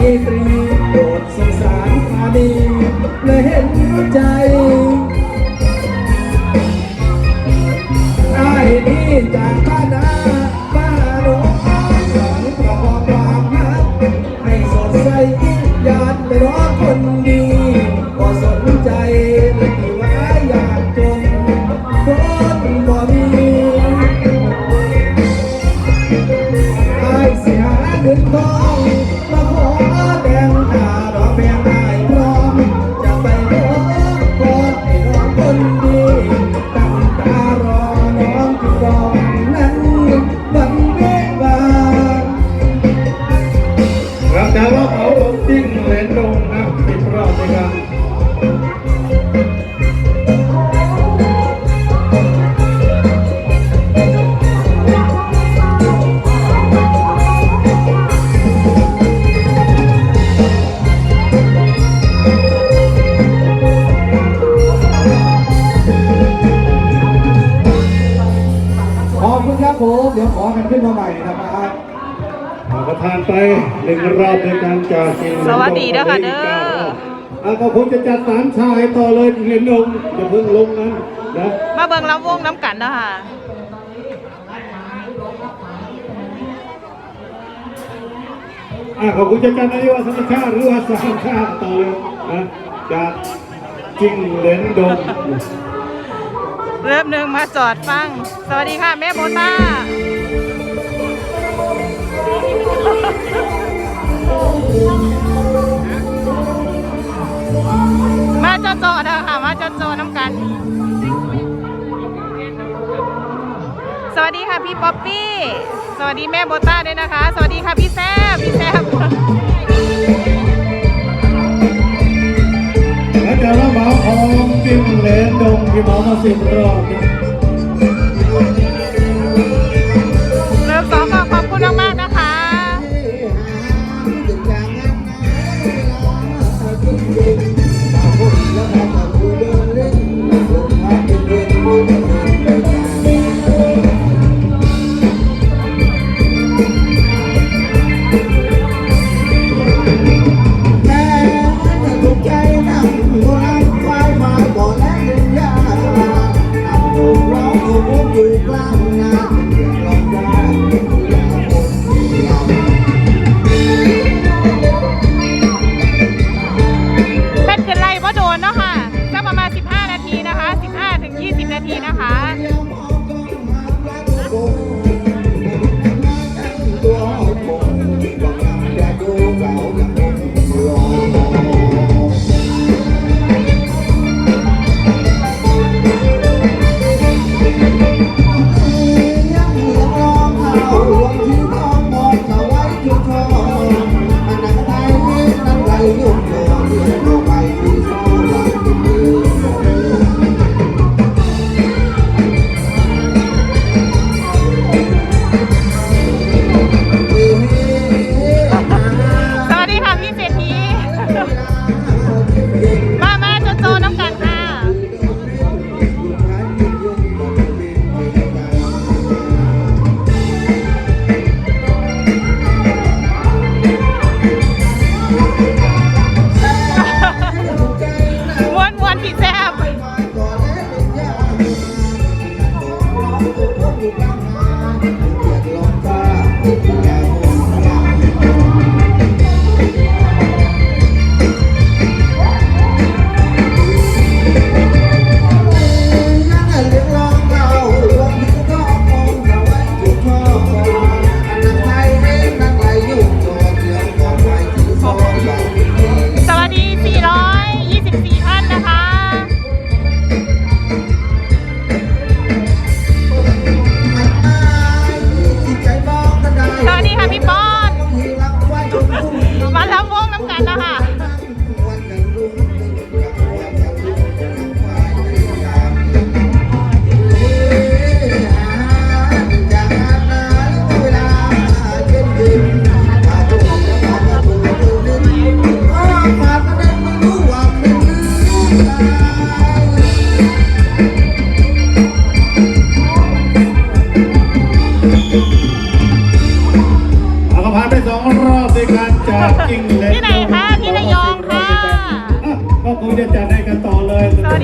ดีตรีโดดสงสารพาดีเลยเห็นใจ ไปหนึ่งรอบด้วยกันจากจิ้งเหลนลงสวัสดีเด้อค่ะเด้อเอาก็คงจะจัดสามชายต่อเลยเหลนลงอย่าเพิ่งลงนั้นนะมาเบิ่งลำวงน้ำกันเนาะค่ะอ่าขอบคุณจะจัดนายกสัมชาติหรือว่าสามชาติต่อเลยนะจากจิ้งเหลนดงเริ่มหนึ่งมาจอดฟัง สวัสดีค่ะ แม่โมต้า มาจอจอๆเถอะค่ะ มาจอจอๆน้ำกัน สวัสดีค่ะพี่ป๊อปปี้ สวัสดีแม่โบต้าด้วยนะคะ สวัสดีค่ะพี่แซบพี่แซบแล้วจะรับเหมาของจิ้งเลนดงที่เหมามาสิบรอบนะ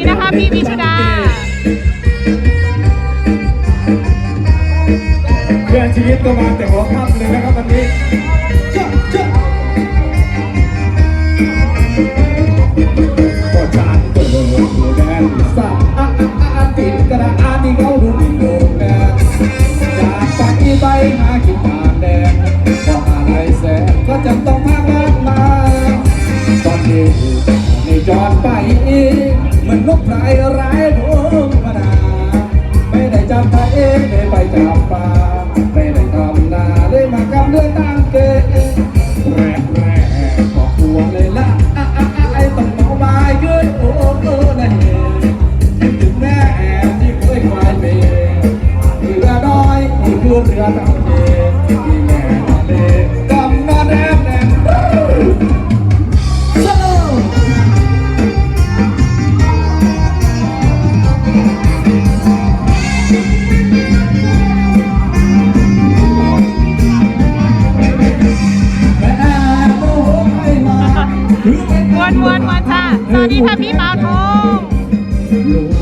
นี้นะคะพี่วิชดาเพื่อนชีวิตก็มาแต่หัวค่ำเลยนะครับ Israel. ดีค่ะพี่เปาทอง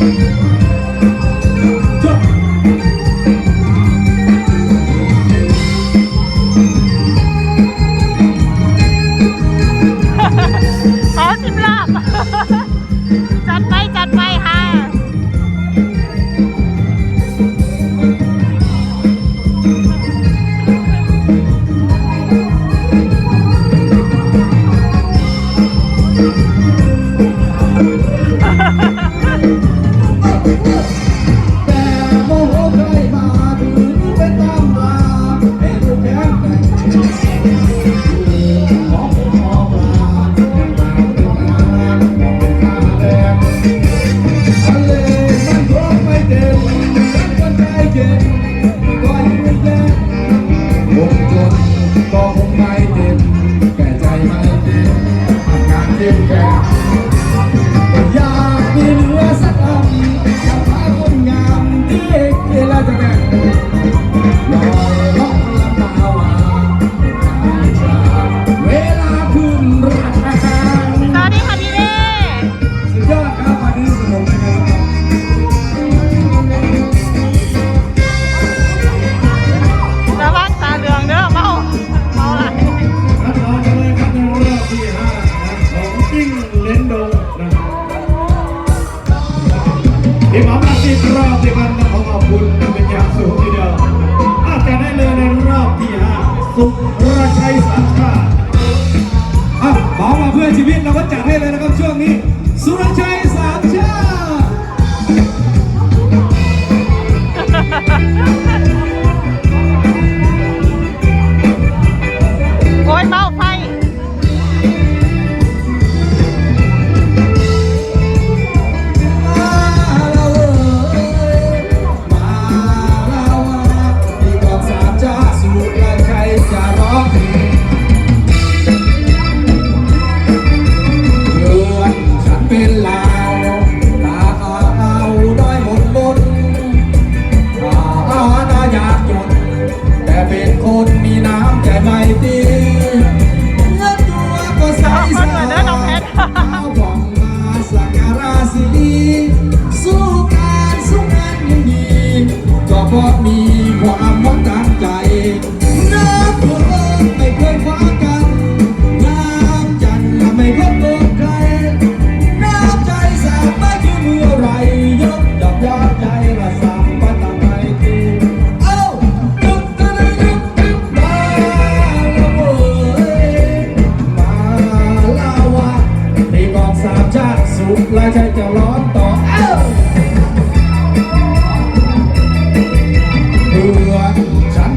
Música Woo!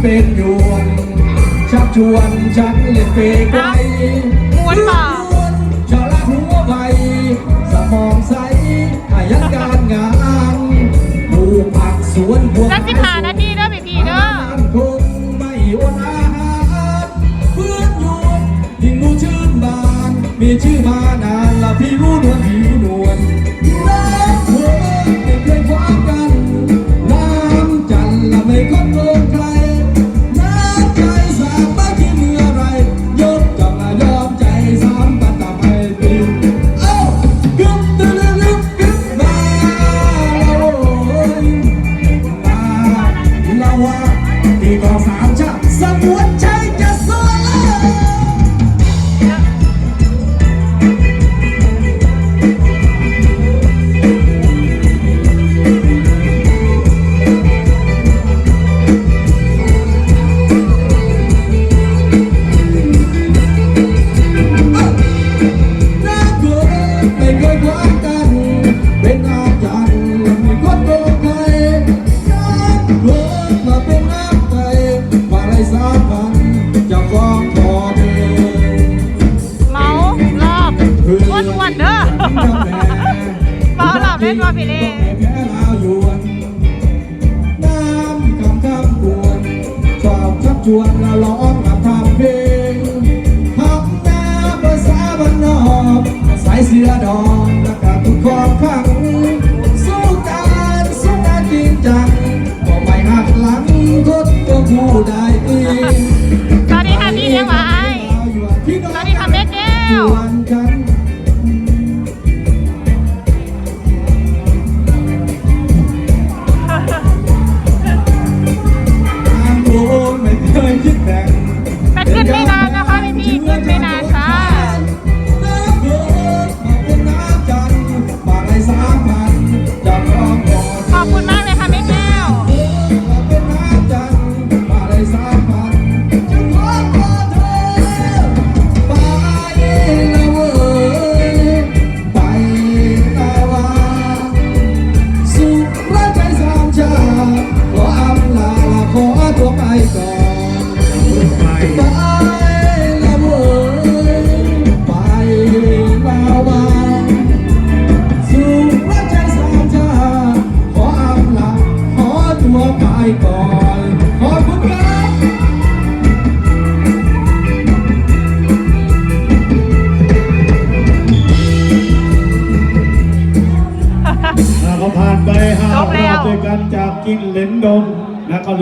เป็นอยู่ชักชวนฉันเล่นเปไกลม้วนเปล่าจะรักหัวใบสมองใสอายันการงานปลูกผักสวนบัวแล้วที่ผ่านาทีเด้อพี่พี่เด้อคงไม่อดอาหารเพื่อนอยู่ยิ่งดูชื่นบานมีชื่อมานานละพี่รู้นวลผิวนวลเละหัวเด็กเคยคว้ากันน้ำจันละไม่ก็โกงใคร จวนละร้อกับทำเพลงทำหน้าภาษาบ้านนอกสายเสือดอก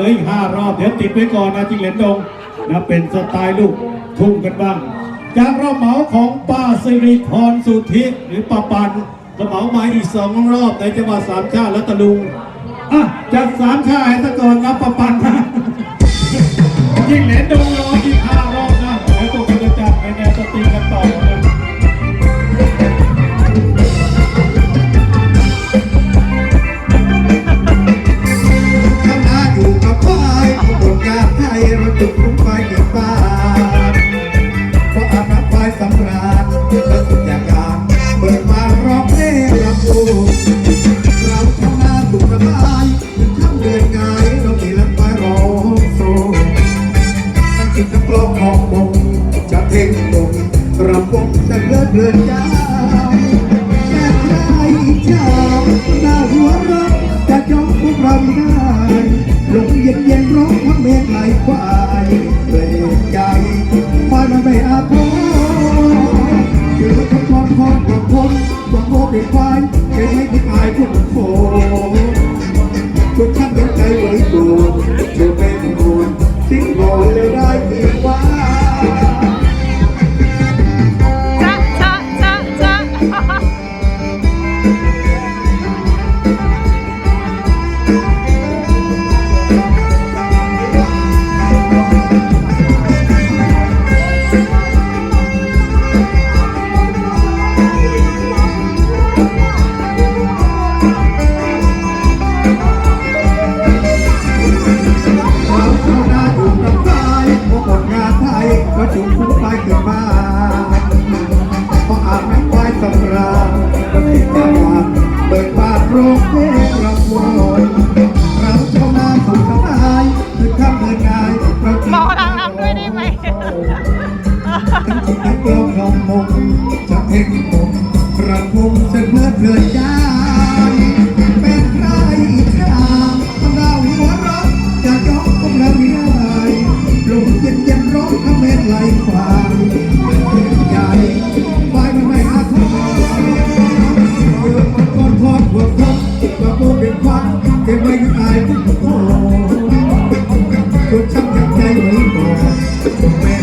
ลืออีกห้ารอบเดี๋ยวติดไว้ก่อนนะจิงเหลนดงนะเป็นสไตล์ลูกทุ่งกันบ้าง จากรอบเหมาของป้าสิริพรสุธิหรือป้าปันกระเหมามาอีกสองรอบในจังหวัดสามชาติและตะลุงอะจากสามชาติให้ตะกอนนะป้าปันนะจิงเหลนดงรออีกห้ารอบนะแล้วกกันจะจัดในแนวสตีกันต่อ นักร้องรำมงจะเพ่งผมกระพงเสนอเพื่อใจเป็นใครชาเราหัวเราะจะยกของเราไม่ได้ลมเย็นเย็นร้อนทำให้ไหลควายใหญ่ไฟมันไม่อาทรเกิดมันก้อนทอดหัวคดว่าโบเป็นควันเก็บไว้ยังไงทุกโอ้จนช้ำกับใจเหมือนก่อนเป็นก่อน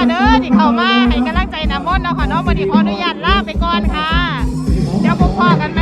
่ะเด้อที่เข้ามาให้กำลังใจน้ำมนต์เนาะค่ะเนาะวันนี้ขออนุญาตลาไปก่อนค่ะ เดี๋ยวพบพอกันไหม